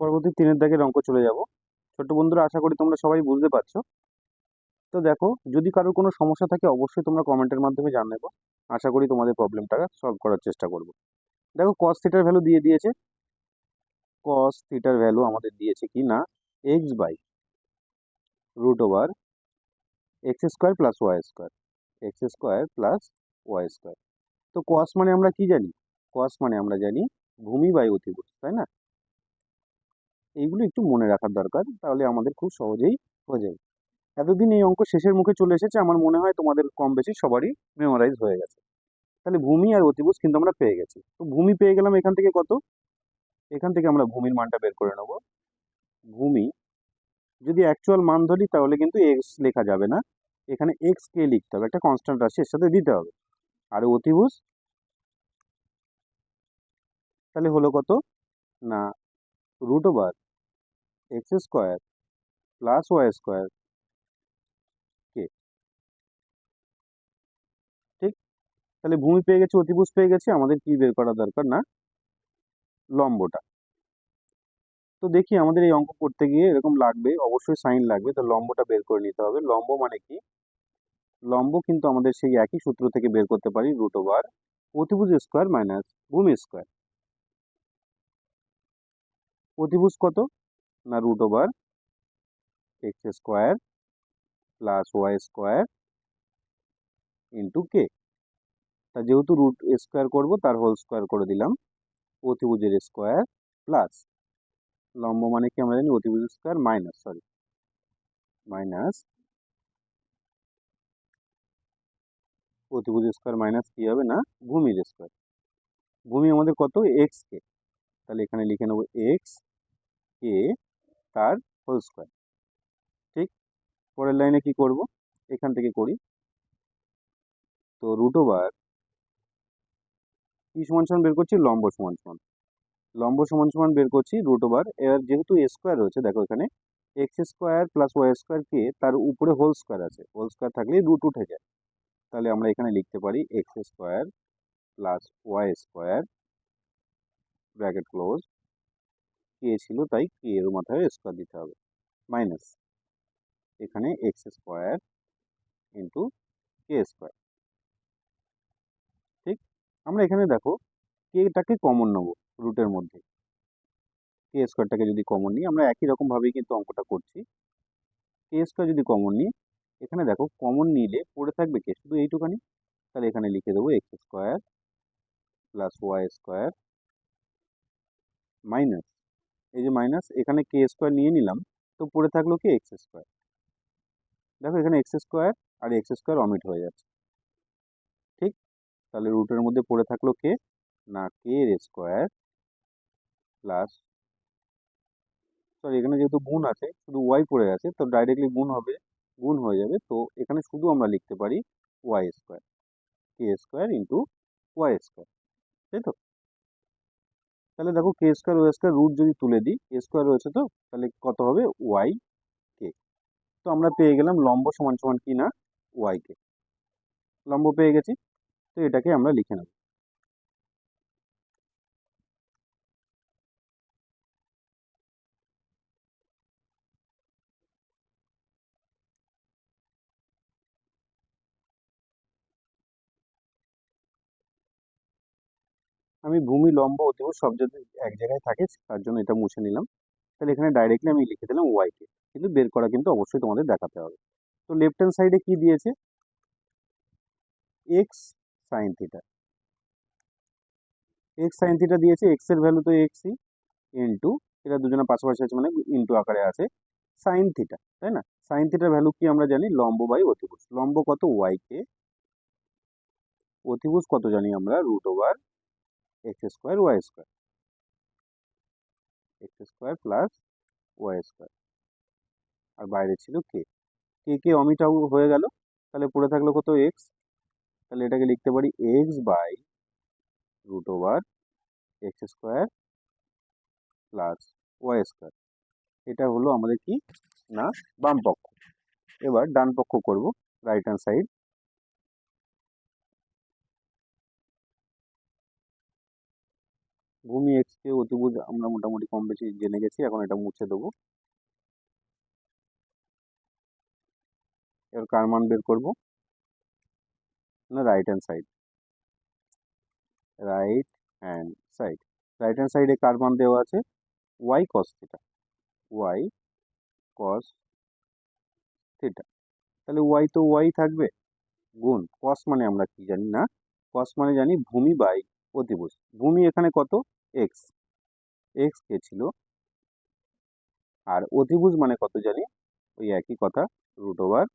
পরবর্তী তিনের দাগের অঙ্ক চলে যাব। ছোট্ট বন্ধুরা, আশা করি তোমরা সবাই বুঝতে পারছ। তো দেখো, যদি কারোর কোনো সমস্যা থাকে, অবশ্যই তোমরা কমেন্টের মাধ্যমে জানাব আশা করি তোমাদের প্রবলেমটা সলভ করার চেষ্টা করব। দেখো কস থিটার ভ্যালু দিয়ে দিয়েছে। কস থিটার ভ্যালু আমাদের দিয়েছে কি না? X by root over x square plus y square x square plus y square তো কস মানে আমরা কি জানি? কস মানে আমরা জানি ভূমি বাই অতিভুজ, তাই না? এইগুলো একটু মনে রাখার দরকার, তাহলে আমাদের খুব সহজেই হয়ে যায় এতদিন এই অঙ্ক শেষের মুখে চলে এসেছে, আমার মনে হয় তোমাদের কম বেশি সবারই মেমোরাইজ হয়ে গেছে। তাহলে ভূমি আর অতিভুজ কিন্তু আমরা পেয়ে গেছি। তো ভূমি পেয়ে গেলাম এখান থেকে কত? এখান থেকে আমরা ভূমির মানটা বের করে নেব। ভূমি, যদি অ্যাকচুয়াল মান ধরি তাহলে কিন্তু এক্স লেখা যাবে না। এখানে এক্স কে লিখতে হবে, একটা কনস্ট্যান্ট রাশি এর সাথে দিতে হবে। আর অতিভুজ? তাহলে হলো কত? না root over x square plus y square, কে? ঠিক? তাহলে ভূমি পেয়ে গেছি, অতিভুজ পেয়ে গেছি, আমাদের কি বের করা দরকার না? লম্বটা। তো দেখি আমাদের এই অঙ্ক করতে গিয়ে এরকম লাগবে, অবশ্যই সাইন লাগবে, তো লম্বটা বের করে নিতে হবে। লম্ব মানে কি? লম্ব কিন্তু আমাদের সেই একই সূত্র থেকে বের করতে পারি, রুট ওভার অতিভুজ স্কোয়ার মাইনাস ভূমি স্কোয়ার। অতিভুজ কত? না root over x square plus y square into কে তা যেহেতু রুট স্কোয়ার করব, তার হোল স্কোয়ার করে দিলাম। অতিভুজের স্কোয়ার প্লাস লম্ব মানে কি আমরা জানি? অতিভুজ স্কোয়ার মাইনাস সরি মাইনাস অতিভুজ স্কোয়ার মাইনাস কি হবে না? ভূমির স্কোয়ার ভূমি আমাদের কত? এক্স কে। তাহলে এখানে লিখে নেব এক্স কে তার হোল স্কোয়ার ঠিক? পরের লাইনে কি করব? এখান থেকে করি। তো রুট ওভার কি সমান সমান বের করছি? লম্ব সমান সমান লম্ব সমান সমান বের করছি রুট ওভার এবার যেহেতু স্কোয়ার রয়েছে, দেখো এখানে x square plus y square কে তার উপরে হোল স্কোয়ার আছে। হোল স্কোয়ার থাকলে রুট উঠে যায়। তাহলে আমরা এখানে লিখতে পারি x square plus y square bracket close কে ছিল তাই কে এর মাথায় স্কোয়ার দিতে হবে। মাইনাস এখানে এক্স স্কোয়ার ইন্টু কে স্কোয়ার ঠিক? আমরা এখানে দেখো কেটাকে কমন নেব রুটের মধ্যে। কে স্কোয়ারটাকে যদি কমন নিই, আমরা একই রকমভাবেই কিন্তু অঙ্কটা করছি। কে স্কোয়ার যদি কমন নিই, এখানে দেখো কমন নিলে পড়ে থাকবে কে শুধু এইটুখানি। তাহলে এখানে লিখে দেবো x square plus y square minus এই যে মাইনাস এখানে কে স্কোয়ার নিয়ে নিলাম, তো পড়ে থাকল কি এক্স স্কোয়ার দেখো এখানে এক্স স্কোয়ার আর এক্স স্কোয়ার অমিট হয়ে যাচ্ছে। ঠিক? তাহলে রুটের মধ্যে পড়ে থাকল কে না কে এর স্কোয়ার প্লাস সরি এখানে যেহেতু গুণ আছে, শুধু ওয়াই পড়ে আছে তো ডাইরেক্টলি গুণ হবে, গুণ হয়ে যাবে, তো এখানে শুধু আমরা লিখতে পারি ওয়াই স্কোয়ার কে স্কোয়ার ইন্টু ওয়াই স্কোয়ার তাই তো? তাহলে দেখো কে স্কোয়ার ওয়াই স্কোয়ার রুট যদি তুলে দিই কে স্কোয়ার রয়েছে তো? তাহলে কত হবে? ওয়াই কে তো আমরা পেয়ে গেলাম লম্ব সমান সমান কি না? ওয়াই কে লম্ব পেয়ে গেছি? তো এটাকে আমরা লিখে নেব। আমি ভূমি, লম্ব, অতিভুজ সব যদি এক জায়গায় থাকে, তার জন্য এটা মুছে নিলাম। তাহলে এখানে ডাইরেক্টলি আমি লিখে দিলাম ওয়াইকে কিন্তু বের করা কিন্তু অবশ্যই তোমাদের দেখাতে হবে। তো লেফট হ্যান্ড সাইডে কি দিয়েছে? X sine theta x sine theta দিয়েছে এক্সের ভ্যালু তো এক্সই ইন্টু এটা দুজনে পাশাপাশি আছে মানে ইন্টু আকারে আছে সাইন থিটা তাই না? সাইন থিটার ভ্যালু কি আমরা জানি? লম্ব বাই অতিভুজ। লম্ব কত? ওয়াইকে অতিভুজ কত জানি আমরা? Root over x square y square x square plus y square আর বাইরে ছিল কে কে কে অমিট হয়ে গেল। তাহলে পড়ে থাকল কত এক্স তাহলে এটাকে লিখতে পারি x by root over x square plus y square এটা হলো আমাদের কি? না, বাম পক্ষ। এবার ডান পক্ষ করব রাইট হ্যান্ড সাইড ভূমি এক্সকে অতিভুজ আমরা মোটামুটি কম বেশি জেনে গেছি, এখন এটা মুছে দেবো। এবার কার মান বের করব? Right hand side right hand side right hand সাইডে কার মান দেওয়া আছে? Y cos theta y cos theta তাহলে ওয়াই তো ওয়াই থাকবে। গুণ কস মানে আমরা কি জানি না? কস মানে জানি ভূমি বাই অতিভুজ। ভূমি এখানে কত? এক্স এক্স কে ছিল আর অতিভুজ মানে কত জানি? ওই একই কথা রুট ওভার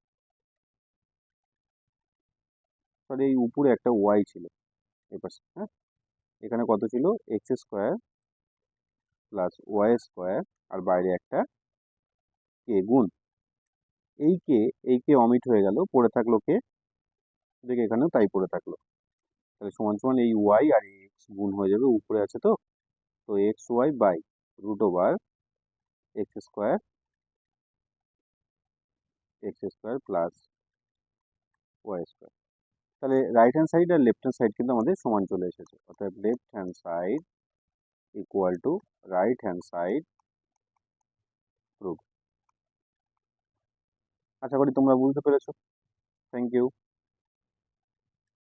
সরি এই উপরে একটা ওয়াই ছিল। এপাশে হ্যাঁ? এখানে কত ছিল? X square plus y square আর বাইরে একটা কে গুণ। এই কে এই কে অমিট হয়ে গেল, পড়ে থাকল কে দেখে এখানেও তাই পড়ে থাকল। তাহলে সমান সমান এই ওয়াই আর এক্স গুণ হয়ে যাবে, উপরে আছে তো? তো x y by root over x square x square plus y square. তাহলে রাইট হ্যান্ড সাইড আর লেফট হ্যান্ড সাইড কিন্তু আমাদের সমান চলে এসেছে। অর্থাৎ left hand side equal to right hand side proof আশা করি তোমরা বুঝতে পেরেছ। Thank you